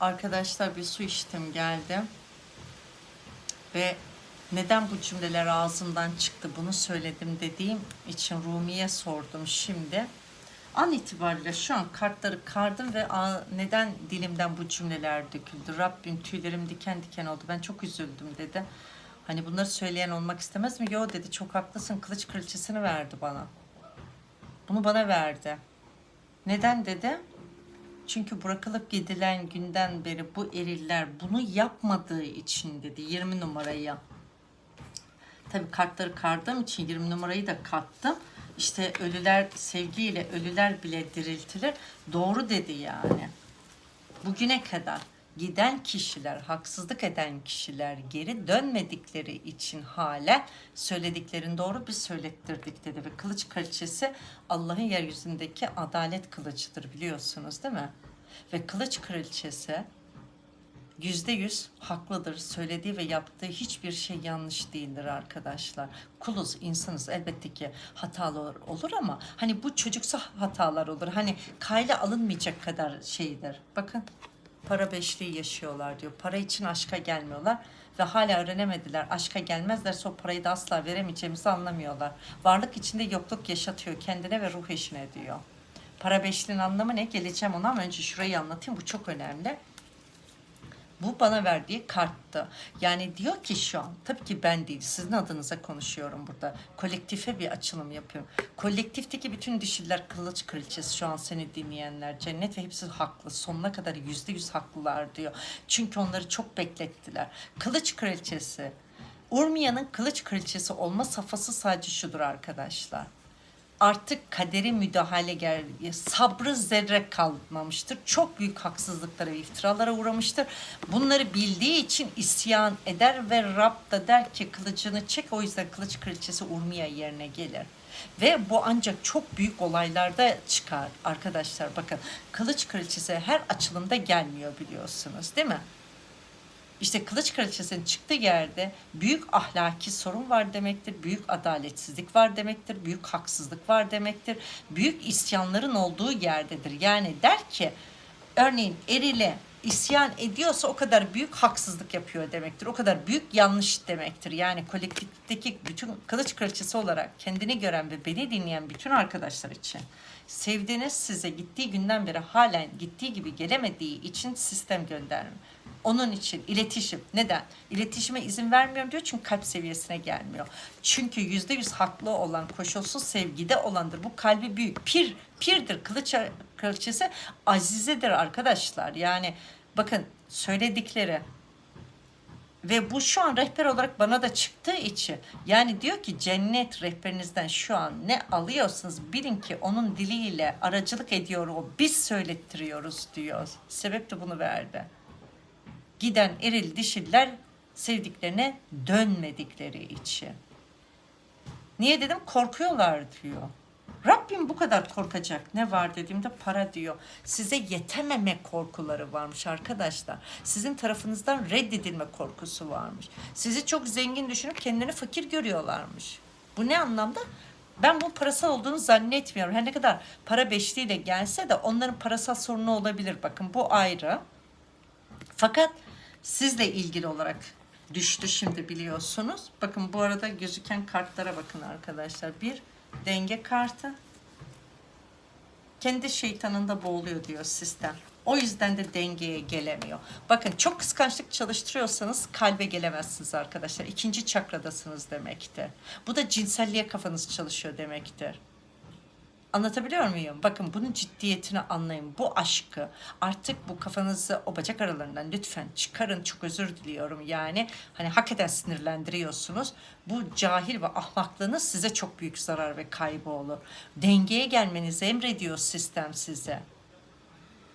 Arkadaşlar bir su içtim geldim. Ve neden bu cümleler ağzımdan çıktı bunu söyledim dediğim için Rumi'ye sordum şimdi. An itibariyle şu an kartları kardım ve "Aa, neden dilimden bu cümleler döküldü? Rabbim tüylerim diken diken oldu. Ben çok üzüldüm dedi. Hani bunları söyleyen olmak istemez mi? Yo dedi çok haklısın. Kılıç kraliçesini verdi bana. Bunu bana verdi. Neden dedi? Çünkü bırakılıp gidilen günden beri bu eriller bunu yapmadığı için dedi 20 numarayı. Tabii kartları kardığım için 20 numarayı da kattım. İşte ölüler sevgiyle ölüler bile diriltilir. Doğru dedi yani. Bugüne kadar giden kişiler, haksızlık eden kişiler geri dönmedikleri için hala söylediklerini doğru biz söylettirdik dedi. Ve kılıç kraliçesi Allah'ın yeryüzündeki adalet kılıcıdır biliyorsunuz değil mi? Ve kılıç kraliçesi yüzde yüz haklıdır. Söylediği ve yaptığı hiçbir şey yanlış değildir arkadaşlar. Kuluz, insanız elbette ki hatalar olur ama hani bu çocuksa hatalar olur. Hani kayla alınmayacak kadar şeydir. Bakın para beşliği yaşıyorlar diyor. Para için aşka gelmiyorlar ve hala öğrenemediler. Aşka gelmezlerse o parayı da asla veremeyeceğimizi anlamıyorlar. Varlık içinde yokluk yaşatıyor kendine ve ruh eşine diyor. Para beşliğinin anlamı ne? Geleceğim ona ama önce şurayı anlatayım. Bu çok önemli. Bu bana verdiği karttı. Yani diyor ki şu an, tabii ki ben değil, sizin adınıza konuşuyorum burada. Kolektife bir açılım yapıyorum. Kolektifteki bütün dişiler kılıç kraliçesi şu an seni dinleyenler. Cennet ve hepsi haklı. Sonuna kadar yüzde yüz haklılar diyor. Çünkü onları çok beklettiler. Kılıç kraliçesi, Urmia'nın kılıç kraliçesi olma safhası sadece şudur arkadaşlar artık kaderi müdahale gel sabrı zerre kalmamıştır. Çok büyük haksızlıklara ve iftiralara uğramıştır. Bunları bildiği için isyan eder ve Rab da der ki kılıcını çek o yüzden kılıç kraliçesi Urmiya yerine gelir. Ve bu ancak çok büyük olaylarda çıkar arkadaşlar. Bakın kılıç kraliçesi her açılımda gelmiyor biliyorsunuz değil mi? İşte Kılıç Kraliçesi'nin çıktığı yerde büyük ahlaki sorun var demektir, büyük adaletsizlik var demektir, büyük haksızlık var demektir, büyük isyanların olduğu yerdedir. Yani der ki örneğin erile isyan ediyorsa o kadar büyük haksızlık yapıyor demektir. O kadar büyük yanlış demektir. Yani kolektifteki bütün kılıç kraliçesi olarak kendini gören ve beni dinleyen bütün arkadaşlar için sevdiğiniz size gittiği günden beri halen gittiği gibi gelemediği için sistem gönderme. Onun için iletişim. Neden? İletişime izin vermiyorum diyor çünkü kalp seviyesine gelmiyor. Çünkü yüzde yüz haklı olan koşulsuz sevgide olandır. Bu kalbi büyük. Pir, pirdir. Kılıç kraliçesi azizedir arkadaşlar. Yani bakın söyledikleri ve bu şu an rehber olarak bana da çıktığı için yani diyor ki cennet rehberinizden şu an ne alıyorsunuz bilin ki onun diliyle aracılık ediyor o biz söylettiriyoruz diyor. Sebep de bunu verdi giden eril dişiller sevdiklerine dönmedikleri için. Niye dedim? Korkuyorlar diyor. Rabbim bu kadar korkacak ne var dediğimde para diyor. Size yetememe korkuları varmış arkadaşlar. Sizin tarafınızdan reddedilme korkusu varmış. Sizi çok zengin düşünüp kendini fakir görüyorlarmış. Bu ne anlamda? Ben bu parasal olduğunu zannetmiyorum. Her ne kadar para beşliğiyle gelse de onların parasal sorunu olabilir. Bakın bu ayrı. Fakat sizle ilgili olarak düştü şimdi biliyorsunuz. Bakın bu arada gözüken kartlara bakın arkadaşlar. Bir denge kartı. Kendi şeytanında boğuluyor diyor sistem. O yüzden de dengeye gelemiyor. Bakın çok kıskançlık çalıştırıyorsanız kalbe gelemezsiniz arkadaşlar. İkinci çakradasınız demektir. Bu da cinselliğe kafanız çalışıyor demektir. Anlatabiliyor muyum? Bakın bunun ciddiyetini anlayın. Bu aşkı artık bu kafanızı o bacak aralarından lütfen çıkarın. Çok özür diliyorum yani. Hani hakikaten sinirlendiriyorsunuz. Bu cahil ve ahmaklığınız size çok büyük zarar ve kaybı olur. Dengeye gelmenizi emrediyor sistem size.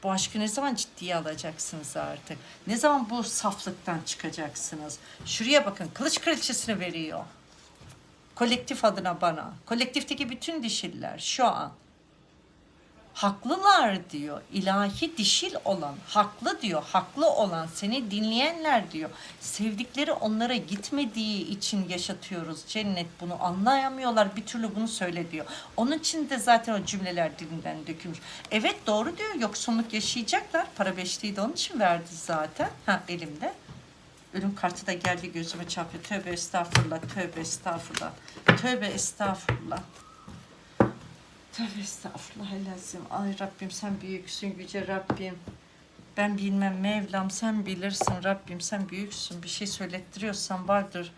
Bu aşkı ne zaman ciddiye alacaksınız artık? Ne zaman bu saflıktan çıkacaksınız? Şuraya bakın kılıç kraliçesini veriyor. Kolektif adına bana. Kolektifteki bütün dişiller şu an Haklılar diyor. İlahi dişil olan, haklı diyor. Haklı olan, seni dinleyenler diyor. Sevdikleri onlara gitmediği için yaşatıyoruz cennet. Bunu anlayamıyorlar. Bir türlü bunu söyle diyor. Onun için de zaten o cümleler dilinden dökülmüş. Evet doğru diyor. Yoksunluk yaşayacaklar. Para beşliği de onun için verdi zaten. Ha elimde. Ölüm kartı da geldi gözüme çarpıyor. Tövbe estağfurullah, tövbe estağfurullah. Tövbe estağfurullah. Tövbe estağfurullah elazim. Ay Rabbim sen büyüksün yüce Rabbim. Ben bilmem Mevlam sen bilirsin Rabbim sen büyüksün. Bir şey söylettiriyorsan vardır.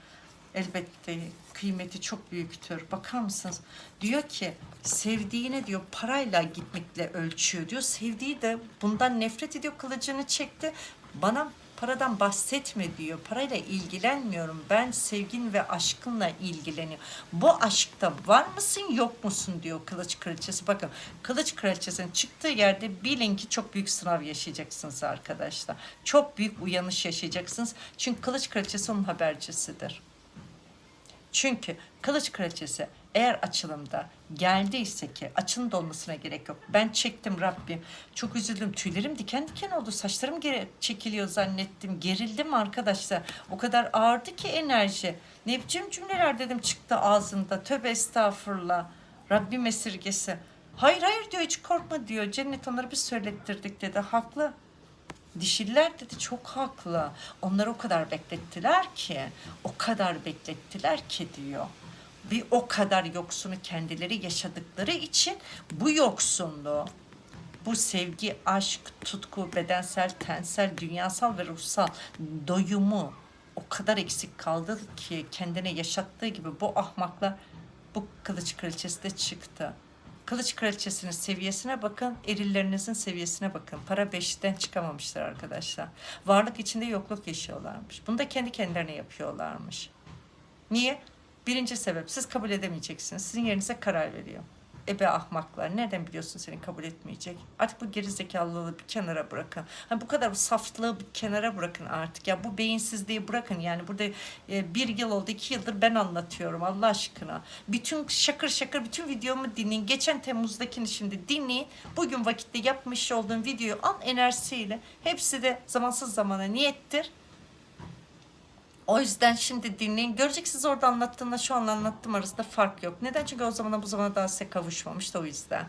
Elbette kıymeti çok büyüktür. Bakar mısınız? Diyor ki sevdiğine diyor parayla gitmekle ölçüyor diyor. Sevdiği de bundan nefret ediyor kılıcını çekti. Bana paradan bahsetme diyor. Parayla ilgilenmiyorum. Ben sevgin ve aşkınla ilgileniyorum. Bu aşkta var mısın yok musun diyor kılıç kraliçesi. Bakın kılıç kraliçesinin çıktığı yerde bilin ki çok büyük sınav yaşayacaksınız arkadaşlar. Çok büyük uyanış yaşayacaksınız. Çünkü kılıç kraliçesi onun habercisidir. Çünkü kılıç kraliçesi eğer açılımda geldiyse ki açının dolmasına gerek yok. Ben çektim Rabbim. Çok üzüldüm. Tüylerim diken diken oldu. Saçlarım geri çekiliyor zannettim. Gerildim arkadaşlar. O kadar ağırdı ki enerji. Ne biçim cümleler dedim çıktı ağzında. Tövbe estağfurullah. Rabbim esirgesi. Hayır hayır diyor hiç korkma diyor. Cennet onları biz söylettirdik dedi. Haklı. Dişiller dedi çok haklı. Onları o kadar beklettiler ki, o kadar beklettiler ki diyor. Bir o kadar yoksunu kendileri yaşadıkları için bu yoksunluğu, bu sevgi, aşk, tutku, bedensel, tensel, dünyasal ve ruhsal doyumu o kadar eksik kaldı ki kendine yaşattığı gibi bu ahmaklar bu kılıç kraliçesi de çıktı. Kılıç kraliçesinin seviyesine bakın, erillerinizin seviyesine bakın. Para beşten çıkamamışlar arkadaşlar. Varlık içinde yokluk yaşıyorlarmış. Bunu da kendi kendilerine yapıyorlarmış. Niye? Birinci sebep siz kabul edemeyeceksiniz. Sizin yerinize karar veriyor. Ebe ahmaklar. Nereden biliyorsun seni kabul etmeyecek? Artık bu gerizekalılığı bir kenara bırakın. Hani bu kadar saflığı bir kenara bırakın artık. Ya bu beyinsizliği bırakın. Yani burada e, bir yıl oldu, iki yıldır ben anlatıyorum Allah aşkına. Bütün şakır şakır bütün videomu dinleyin. Geçen Temmuz'dakini şimdi dinleyin. Bugün vakitte yapmış olduğum videoyu an enerjisiyle hepsi de zamansız zamana niyettir. O yüzden şimdi dinleyin. Göreceksiniz orada anlattığımla şu an anlattığım arasında fark yok. Neden? Çünkü o zamana bu zamana daha size kavuşmamıştı o yüzden.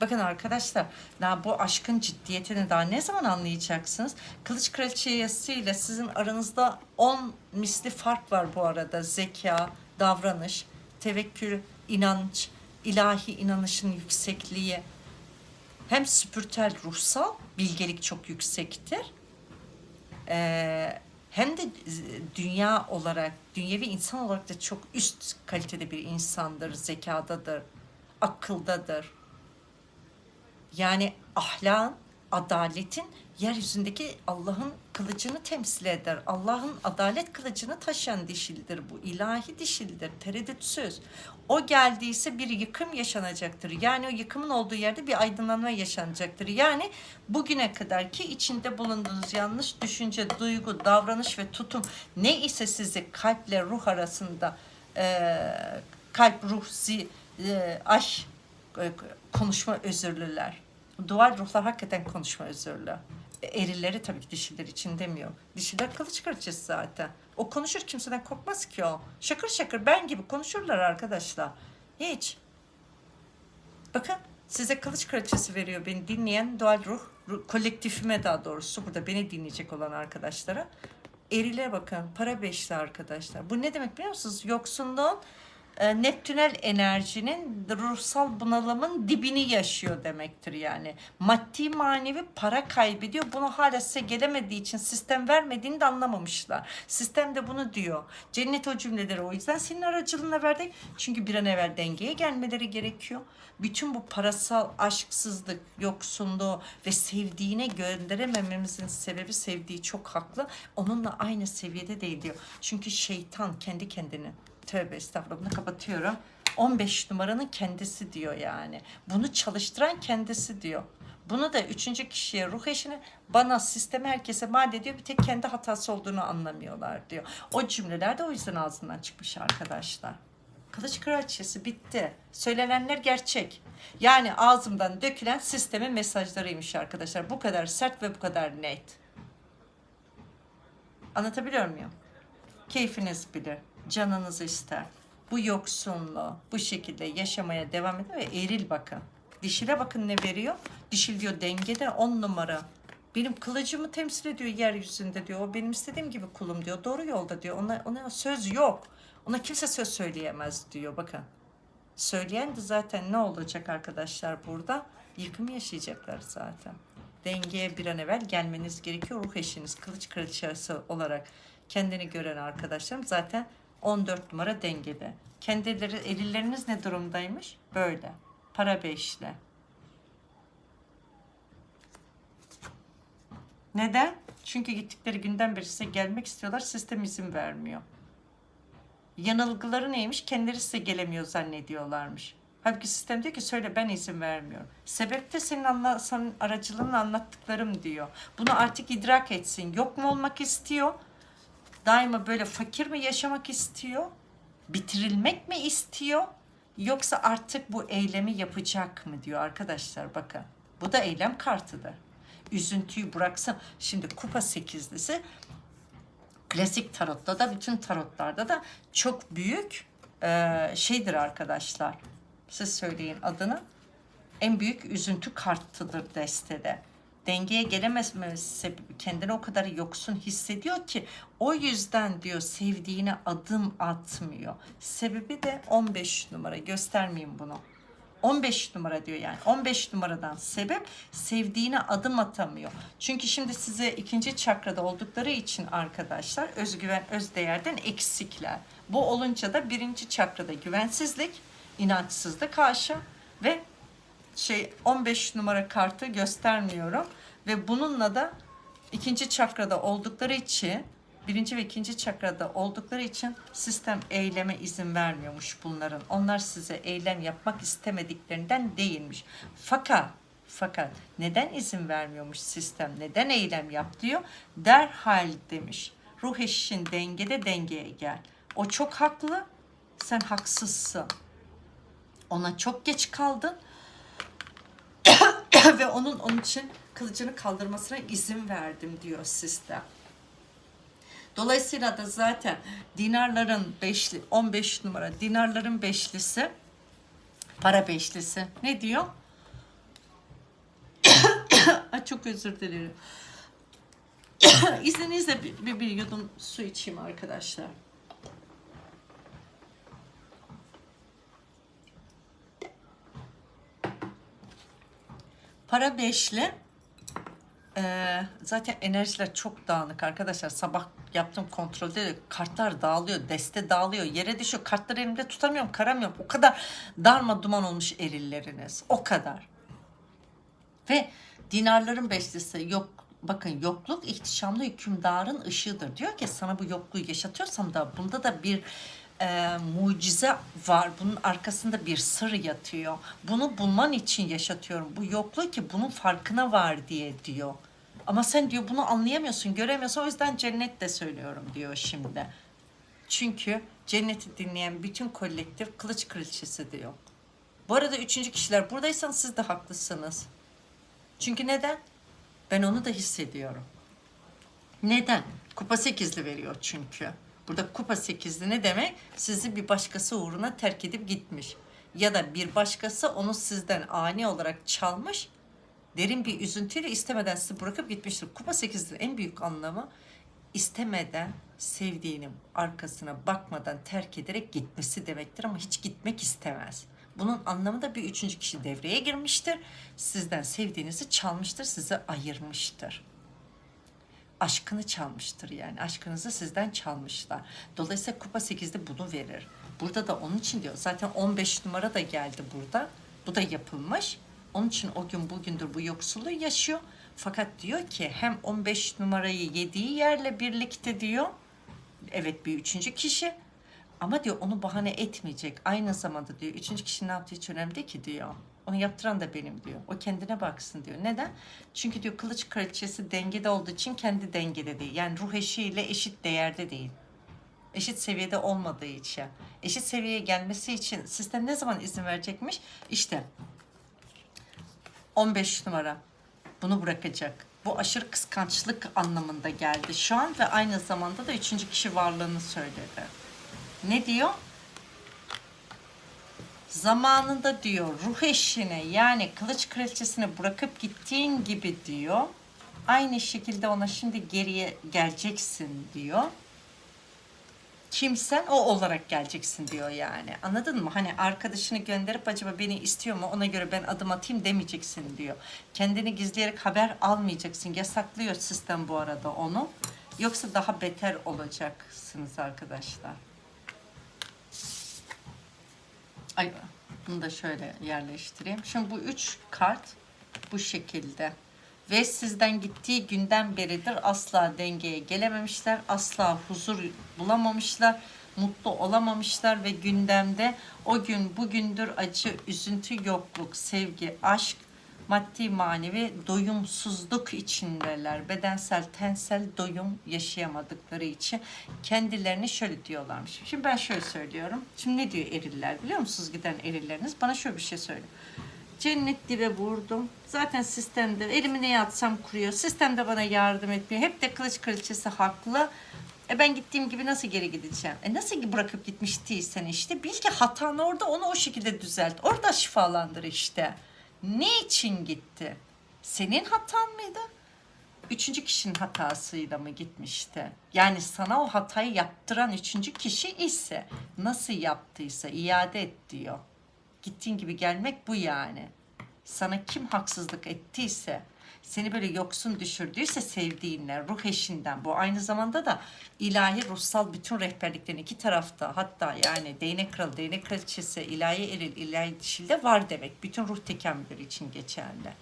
Bakın arkadaşlar daha bu aşkın ciddiyetini daha ne zaman anlayacaksınız? Kılıç kraliçesi ile sizin aranızda 10 misli fark var bu arada. Zeka, davranış, tevekkül, inanç, ilahi inanışın yüksekliği. Hem spiritel ruhsal bilgelik çok yüksektir. Ee, hem de dünya olarak, dünyevi insan olarak da çok üst kalitede bir insandır, zekadadır, akıldadır. Yani ahlakın, adaletin yeryüzündeki Allah'ın kılıcını temsil eder. Allah'ın adalet kılıcını taşıyan dişildir bu. ilahi dişildir, tereddütsüz. O geldiyse bir yıkım yaşanacaktır. Yani o yıkımın olduğu yerde bir aydınlanma yaşanacaktır. Yani bugüne kadar ki içinde bulunduğunuz yanlış düşünce, duygu, davranış ve tutum ne ise sizi kalple ruh arasında e, kalp, ruh, zi, e, aş, e, konuşma özürlüler. Dual ruhlar hakikaten konuşma özürlü. E, Erilleri tabii ki dişiler için demiyor. Dişiler kılıç kraliçesi zaten. O konuşur kimseden korkmaz ki o. Şakır şakır ben gibi konuşurlar arkadaşlar. Hiç. Bakın size kılıç kraliçesi veriyor beni dinleyen doğal ruh, ruh kolektifime daha doğrusu burada beni dinleyecek olan arkadaşlara. Erile bakın para beşli arkadaşlar. Bu ne demek biliyor musunuz? Yoksunluğun e, Neptünel enerjinin ruhsal bunalımın dibini yaşıyor demektir yani. Maddi manevi para kaybediyor. Bunu hala size gelemediği için sistem vermediğini de anlamamışlar. Sistem de bunu diyor. Cennet o cümleleri o yüzden senin aracılığına verdik. Çünkü bir an evvel dengeye gelmeleri gerekiyor. Bütün bu parasal aşksızlık, yoksunluğu ve sevdiğine gönderemememizin sebebi sevdiği çok haklı. Onunla aynı seviyede değil diyor. Çünkü şeytan kendi kendini tövbe estağfurullah bunu kapatıyorum. 15 numaranın kendisi diyor yani. Bunu çalıştıran kendisi diyor. Bunu da üçüncü kişiye ruh eşine bana sisteme herkese mal ediyor bir tek kendi hatası olduğunu anlamıyorlar diyor. O cümleler de o yüzden ağzından çıkmış arkadaşlar. Kılıç kraliçesi bitti. Söylenenler gerçek. Yani ağzımdan dökülen sistemin mesajlarıymış arkadaşlar. Bu kadar sert ve bu kadar net. Anlatabiliyor muyum? Keyfiniz bilir, canınız ister. Bu yoksunluğu bu şekilde yaşamaya devam edin ve eril bakın. Dişile bakın ne veriyor? Dişil diyor dengede on numara. Benim kılıcımı temsil ediyor yeryüzünde diyor. O benim istediğim gibi kulum diyor. Doğru yolda diyor. Ona, ona söz yok. Ona kimse söz söyleyemez diyor. Bakın. Söyleyen de zaten ne olacak arkadaşlar burada? Yıkım yaşayacaklar zaten. Dengeye bir an evvel gelmeniz gerekiyor. Ruh eşiniz, kılıç kraliçesi olarak kendini gören arkadaşlarım zaten 14 numara dengede. Kendileri, elleriniz ne durumdaymış? Böyle. Para beşli. Neden? Çünkü gittikleri günden beri size gelmek istiyorlar. Sistem izin vermiyor. Yanılgıları neymiş? Kendileri size gelemiyor zannediyorlarmış. Halbuki sistem diyor ki söyle ben izin vermiyorum. Sebep de senin, anla, senin aracılığınla anlattıklarım diyor. Bunu artık idrak etsin. Yok mu olmak istiyor? Daima böyle fakir mi yaşamak istiyor? Bitirilmek mi istiyor? Yoksa artık bu eylemi yapacak mı diyor arkadaşlar bakın. Bu da eylem kartıdır. Üzüntüyü bıraksın. Şimdi kupa sekizlisi klasik tarotta da bütün tarotlarda da çok büyük e, şeydir arkadaşlar. Siz söyleyin adını. En büyük üzüntü kartıdır destede. Dengeye gelememesi kendini o kadar yoksun hissediyor ki o yüzden diyor sevdiğine adım atmıyor. Sebebi de 15 numara göstermeyeyim bunu. 15 numara diyor yani. 15 numaradan sebep sevdiğine adım atamıyor. Çünkü şimdi size ikinci çakrada oldukları için arkadaşlar özgüven, özdeğerden eksikler. Bu olunca da birinci çakrada güvensizlik, inançsızlık haşa ve şey 15 numara kartı göstermiyorum ve bununla da ikinci çakrada oldukları için birinci ve ikinci çakrada oldukları için sistem eyleme izin vermiyormuş bunların. Onlar size eylem yapmak istemediklerinden değilmiş. Fakat fakat neden izin vermiyormuş sistem? Neden eylem yap diyor? Derhal demiş. Ruh eşin dengede dengeye gel. O çok haklı. Sen haksızsın. Ona çok geç kaldın. ve onun onun için kılıcını kaldırmasına izin verdim diyor sistem. Dolayısıyla da zaten dinarların beşli, 15 numara dinarların beşlisi, para beşlisi ne diyor? Ay çok özür dilerim. İzninizle bir, bir, bir yudum su içeyim arkadaşlar. Para beşli. Ee, zaten enerjiler çok dağınık arkadaşlar. Sabah yaptığım kontrolde de kartlar dağılıyor, deste dağılıyor, yere düşüyor. Kartları elimde tutamıyorum, karamıyorum. O kadar darma duman olmuş erilleriniz. O kadar. Ve dinarların beşlisi yok bakın yokluk ihtişamlı hükümdarın ışığıdır. Diyor ki sana bu yokluğu yaşatıyorsam da bunda da bir e, mucize var. Bunun arkasında bir sır yatıyor. Bunu bulman için yaşatıyorum. Bu yokluğu ki bunun farkına var diye diyor. Ama sen diyor bunu anlayamıyorsun, göremiyorsun. O yüzden cennet de söylüyorum diyor şimdi. Çünkü cenneti dinleyen bütün kolektif kılıç kraliçesi diyor. Bu arada üçüncü kişiler buradaysanız siz de haklısınız. Çünkü neden? Ben onu da hissediyorum. Neden? Kupa sekizli veriyor çünkü. Burada kupa sekizli ne demek? Sizi bir başkası uğruna terk edip gitmiş. Ya da bir başkası onu sizden ani olarak çalmış. Derin bir üzüntüyle istemeden sizi bırakıp gitmiştir. Kupa sekizlinin en büyük anlamı istemeden sevdiğinin arkasına bakmadan terk ederek gitmesi demektir ama hiç gitmek istemez. Bunun anlamı da bir üçüncü kişi devreye girmiştir. Sizden sevdiğinizi çalmıştır, sizi ayırmıştır aşkını çalmıştır yani. Aşkınızı sizden çalmışlar. Dolayısıyla kupa 8'de bunu verir. Burada da onun için diyor. Zaten 15 numara da geldi burada. Bu da yapılmış. Onun için o gün bugündür bu yoksulluğu yaşıyor. Fakat diyor ki hem 15 numarayı yediği yerle birlikte diyor. Evet bir üçüncü kişi. Ama diyor onu bahane etmeyecek. Aynı zamanda diyor üçüncü kişi ne yaptığı hiç önemli değil ki diyor. Onu yaptıran da benim diyor. O kendine baksın diyor. Neden? Çünkü diyor kılıç kraliçesi dengede olduğu için kendi dengede değil. Yani ruh eşiyle eşit değerde değil. Eşit seviyede olmadığı için. Eşit seviyeye gelmesi için sistem ne zaman izin verecekmiş? İşte 15 numara bunu bırakacak. Bu aşırı kıskançlık anlamında geldi şu an ve aynı zamanda da üçüncü kişi varlığını söyledi. Ne diyor? Zamanında diyor ruh eşine yani kılıç kraliçesini bırakıp gittiğin gibi diyor. Aynı şekilde ona şimdi geriye geleceksin diyor kimsen o olarak geleceksin diyor yani. Anladın mı? Hani arkadaşını gönderip acaba beni istiyor mu ona göre ben adım atayım demeyeceksin diyor. Kendini gizleyerek haber almayacaksın. Yasaklıyor sistem bu arada onu. Yoksa daha beter olacaksınız arkadaşlar. Ay bunu da şöyle yerleştireyim. Şimdi bu üç kart bu şekilde. Ve sizden gittiği günden beridir asla dengeye gelememişler. Asla huzur bulamamışlar. Mutlu olamamışlar ve gündemde o gün bugündür acı, üzüntü, yokluk, sevgi, aşk, maddi manevi doyumsuzluk içindeler. Bedensel, tensel doyum yaşayamadıkları için kendilerini şöyle diyorlarmış. Şimdi ben şöyle söylüyorum. Şimdi ne diyor eriller biliyor musunuz giden erilleriniz? Bana şöyle bir şey söyle. Cennet dibe vurdum. Zaten sistemde elimi neye atsam kuruyor. Sistemde bana yardım etmiyor. Hep de kılıç kraliçesi haklı. E ben gittiğim gibi nasıl geri gideceğim? E nasıl bırakıp gitmiştiysen işte bil ki hatan orada onu o şekilde düzelt. Orada şifalandır işte. Ne için gitti? Senin hatan mıydı? Üçüncü kişinin hatasıyla mı gitmişti? Yani sana o hatayı yaptıran üçüncü kişi ise nasıl yaptıysa iade et diyor. Gittiğin gibi gelmek bu yani. Sana kim haksızlık ettiyse, seni böyle yoksun düşürdüyse sevdiğinle, ruh eşinden bu aynı zamanda da ilahi ruhsal bütün rehberliklerin iki tarafta hatta yani değnek kralı, değnek kraliçesi, ilahi eril, ilahi dişil de var demek. Bütün ruh tekamülleri için geçerli.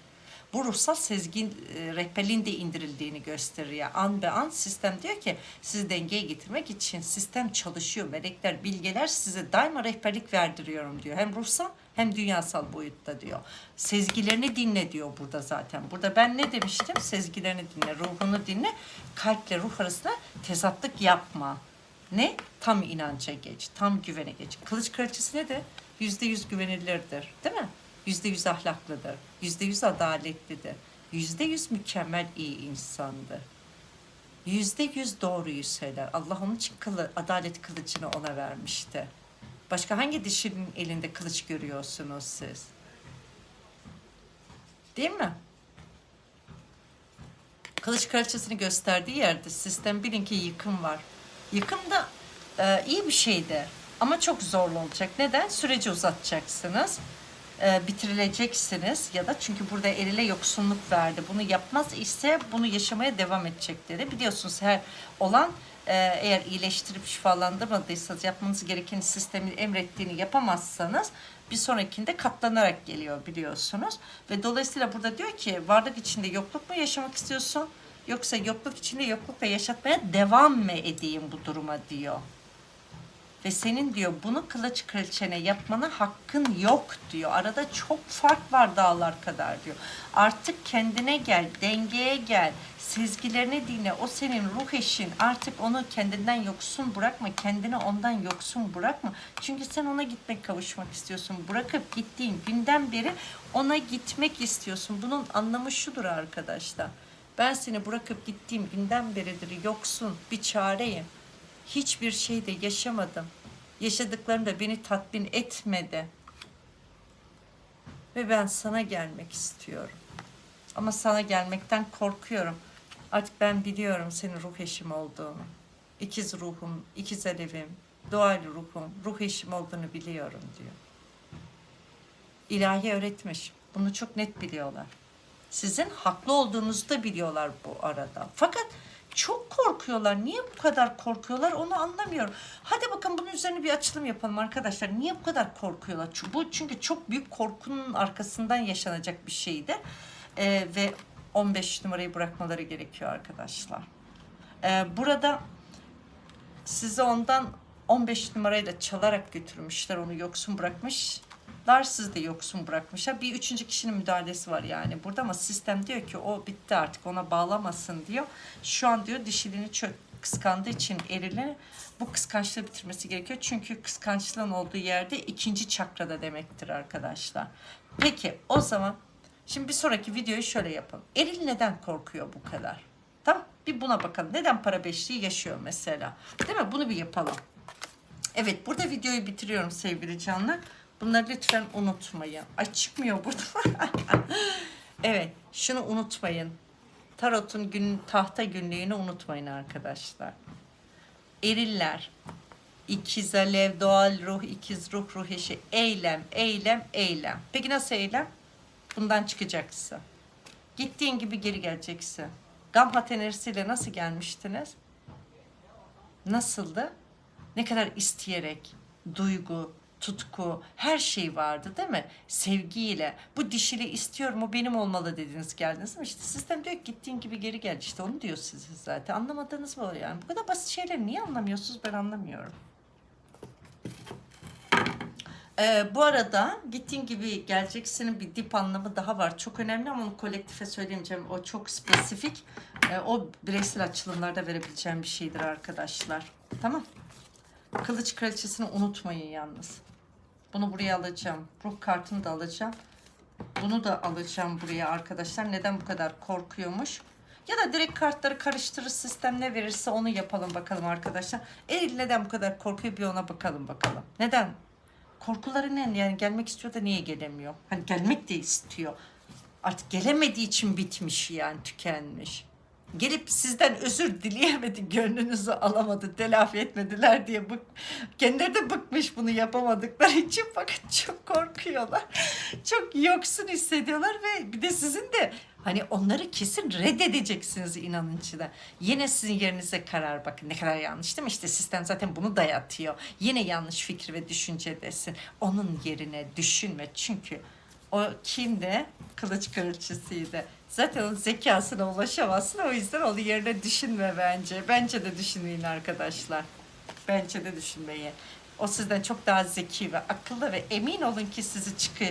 Bu ruhsal sezgi e, rehberliğin de indirildiğini gösteriyor. An be an sistem diyor ki sizi dengeye getirmek için sistem çalışıyor. Melekler, bilgeler size daima rehberlik verdiriyorum diyor. Hem ruhsal hem dünyasal boyutta diyor. Sezgilerini dinle diyor burada zaten. Burada ben ne demiştim? Sezgilerini dinle, ruhunu dinle. Kalple ruh arasında tezatlık yapma. Ne? Tam inanca geç, tam güvene geç. Kılıç kraliçesi ne de? Yüzde yüz güvenilirdir. Değil mi? Yüzde yüz ahlaklıdır. Yüzde yüz adaletlidir. Yüzde yüz mükemmel iyi insandır. Yüzde yüz doğruyu söyler. Allah onun için kılı, adalet kılıcını ona vermişti. Başka hangi dişinin elinde kılıç görüyorsunuz siz? Değil mi? Kılıç kraliçesini gösterdiği yerde sistem bilin ki yıkım var. Yıkım da e, iyi bir şeydi ama çok zorlu olacak. Neden? Süreci uzatacaksınız. E, bitirileceksiniz ya da çünkü burada erile yoksunluk verdi. Bunu yapmaz ise bunu yaşamaya devam edecekleri. Biliyorsunuz her olan e, eğer iyileştirip şifalandırmadıysanız yapmanız gereken sistemin emrettiğini yapamazsanız bir sonrakinde katlanarak geliyor biliyorsunuz. Ve dolayısıyla burada diyor ki varlık içinde yokluk mu yaşamak istiyorsun? Yoksa yokluk içinde yoklukla yaşatmaya devam mı edeyim bu duruma diyor. Ve senin diyor bunu kılıç kraliçene yapmana hakkın yok diyor. Arada çok fark var dağlar kadar diyor. Artık kendine gel, dengeye gel, sezgilerini dinle. O senin ruh eşin. Artık onu kendinden yoksun bırakma. Kendini ondan yoksun bırakma. Çünkü sen ona gitmek, kavuşmak istiyorsun. Bırakıp gittiğin günden beri ona gitmek istiyorsun. Bunun anlamı şudur arkadaşlar. Ben seni bırakıp gittiğim günden beridir yoksun, bir çareyim hiçbir şey de yaşamadım. Yaşadıklarım da beni tatmin etmedi. Ve ben sana gelmek istiyorum. Ama sana gelmekten korkuyorum. Artık ben biliyorum senin ruh eşim olduğunu. İkiz ruhum, ikiz alevim, doğal ruhum, ruh eşim olduğunu biliyorum diyor. İlahi öğretmiş. Bunu çok net biliyorlar. Sizin haklı olduğunuzu da biliyorlar bu arada. Fakat çok korkuyorlar. Niye bu kadar korkuyorlar onu anlamıyorum. Hadi bakın bunun üzerine bir açılım yapalım arkadaşlar. Niye bu kadar korkuyorlar? Bu çünkü çok büyük korkunun arkasından yaşanacak bir şeydi. Ee, ve 15 numarayı bırakmaları gerekiyor arkadaşlar. Ee, burada sizi ondan 15 numarayla çalarak götürmüşler. Onu yoksun bırakmış. Dar siz de yoksun bırakmışlar. Bir üçüncü kişinin müdahalesi var yani burada ama sistem diyor ki o bitti artık ona bağlamasın diyor. Şu an diyor dişiliğini çok kıskandığı için erilini bu kıskançlığı bitirmesi gerekiyor. Çünkü kıskançlığın olduğu yerde ikinci çakrada demektir arkadaşlar. Peki o zaman Şimdi bir sonraki videoyu şöyle yapalım. Eril neden korkuyor bu kadar? Tamam bir buna bakalım. Neden para beşliği yaşıyor mesela? Değil mi? Bunu bir yapalım. Evet burada videoyu bitiriyorum sevgili canlar. Bunları lütfen unutmayın. Ay çıkmıyor burada. evet şunu unutmayın. Tarot'un gün, tahta günlüğünü unutmayın arkadaşlar. Eriller, ikiz alev, doğal ruh, ikiz ruh, ruh eşi, eylem, eylem, eylem. Peki nasıl eylem? Bundan çıkacaksın. Gittiğin gibi geri geleceksin. Gamhat enerjisiyle nasıl gelmiştiniz? Nasıldı? Ne kadar isteyerek, duygu, tutku, her şey vardı değil mi? Sevgiyle. Bu dişili istiyorum, o benim olmalı dediniz geldiniz mi? İşte sistem diyor ki gittiğin gibi geri gel. İşte onu diyor size zaten. Anlamadınız mı yani? Bu kadar basit şeyleri niye anlamıyorsunuz ben anlamıyorum. Ee, bu arada gittiğin gibi geleceksinin bir dip anlamı daha var. Çok önemli ama onu kolektife söyleyemeyeceğim. O çok spesifik. Ee, o bireysel açılımlarda verebileceğim bir şeydir arkadaşlar. Tamam. Kılıç kraliçesini unutmayın yalnız. Bunu buraya alacağım. Ruh kartını da alacağım. Bunu da alacağım buraya arkadaşlar. Neden bu kadar korkuyormuş? Ya da direkt kartları karıştırır sistem ne verirse onu yapalım bakalım arkadaşlar. Eril neden bu kadar korkuyor bir ona bakalım bakalım. Neden? Korkuları ne? Yani gelmek istiyor da niye gelemiyor? Hani gelmek de istiyor. Artık gelemediği için bitmiş yani tükenmiş. Gelip sizden özür dileyemedi, gönlünüzü alamadı, telafi etmediler diye bık, kendileri de bıkmış bunu yapamadıkları için fakat çok korkuyorlar. Çok yoksun hissediyorlar ve bir de sizin de hani onları kesin reddedeceksiniz inanın içine. Yine sizin yerinize karar bakın ne kadar yanlış değil mi? İşte sistem zaten bunu dayatıyor. Yine yanlış fikir ve düşüncedesin. Onun yerine düşünme çünkü o kimdi? Kılıç kraliçesiydi. Zaten onun zekasına ulaşamazsın. O yüzden onu yerine düşünme bence. Bence de düşünmeyin arkadaşlar. Bence de düşünmeyin. O sizden çok daha zeki ve akıllı ve emin olun ki sizi çıkı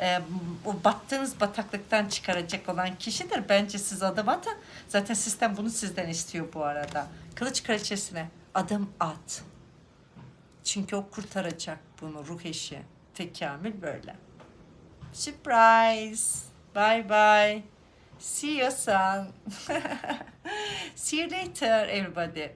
e, o battığınız bataklıktan çıkaracak olan kişidir. Bence siz adım atın. Zaten sistem bunu sizden istiyor bu arada. Kılıç kraliçesine adım at. Çünkü o kurtaracak bunu ruh eşi. Tekamül böyle. Surprise. Bye bye. See you soon. See you later everybody.